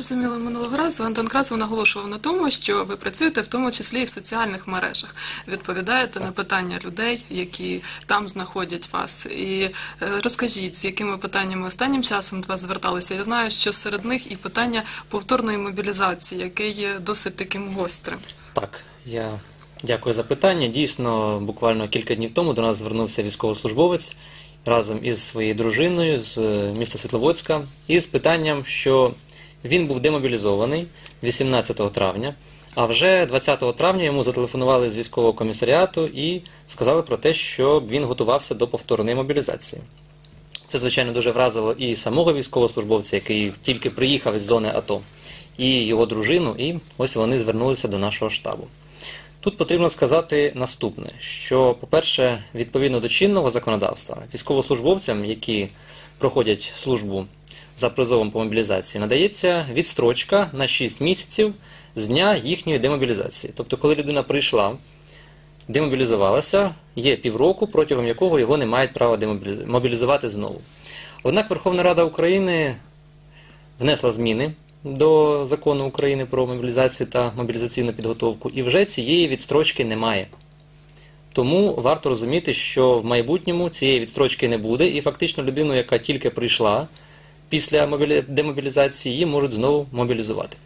Зрозуміло, минулого разу Антон Красов наголошував на тому, що ви працюєте в тому числі і в соціальних мережах, відповідаєте на питання людей, які там знаходять вас. І е, розкажіть, з якими питаннями останнім часом до вас зверталися. Я знаю, що серед них і питання повторної мобілізації, яке є досить таким гострим. Так, я дякую за питання. Дійсно, буквально кілька днів тому до нас звернувся військовослужбовець разом із своєю дружиною з е, міста Світловодська із питанням, що він був демобілізований 18 травня, а вже 20 травня йому зателефонували з військового комісаріату і сказали про те, що він готувався до повторної мобілізації. Це, звичайно, дуже вразило і самого військовослужбовця, який тільки приїхав із зони АТО, і його дружину, і ось вони звернулися до нашого штабу. Тут потрібно сказати наступне: що, по-перше, відповідно до чинного законодавства, військовослужбовцям, які проходять службу за призовом по мобілізації, надається відстрочка на 6 місяців з дня їхньої демобілізації. Тобто, коли людина прийшла, демобілізувалася, є півроку, протягом якого його не мають права мобілізувати знову. Однак Верховна Рада України внесла зміни до закону України про мобілізацію та мобілізаційну підготовку, і вже цієї відстрочки немає. Тому варто розуміти, що в майбутньому цієї відстрочки не буде, і фактично людину, яка тільки прийшла після мобілі- демобілізації, її можуть знову мобілізувати.